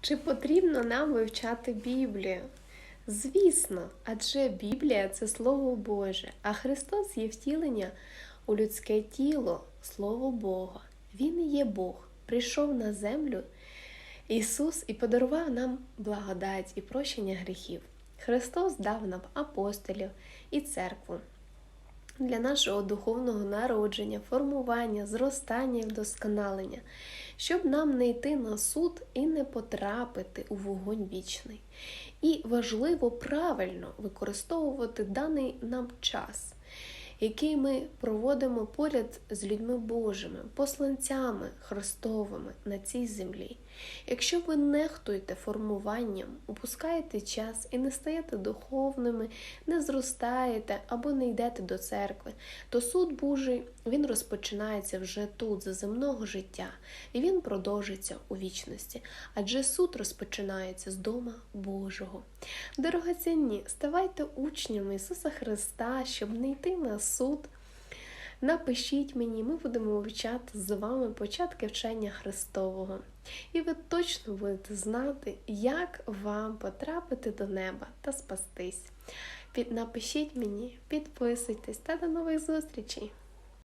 Чи потрібно нам вивчати Біблію? Звісно, адже Біблія це Слово Боже, а Христос є втілення у людське тіло, Слово Бога. Він є Бог, прийшов на землю Ісус і подарував нам благодать і прощення гріхів. Христос дав нам апостолів і церкву для нашого духовного народження, формування, зростання і вдосконалення, щоб нам не йти на суд і не потрапити у вогонь вічний. І важливо правильно використовувати даний нам час, який ми проводимо поряд з людьми Божими, посланцями Христовими на цій землі. Якщо ви нехтуєте формуванням, упускаєте час і не стаєте духовними, не зростаєте або не йдете до церкви, то суд Божий він розпочинається вже тут, за земного життя, і він продовжиться у вічності, адже суд розпочинається з дома Божого. Дорогоцінні, ставайте учнями Ісуса Христа, щоб не йти на суд. Напишіть мені, ми будемо вивчати з вами початки вчення Христового. І ви точно будете знати, як вам потрапити до неба та спастись. Напишіть мені, підписуйтесь та до нових зустрічей!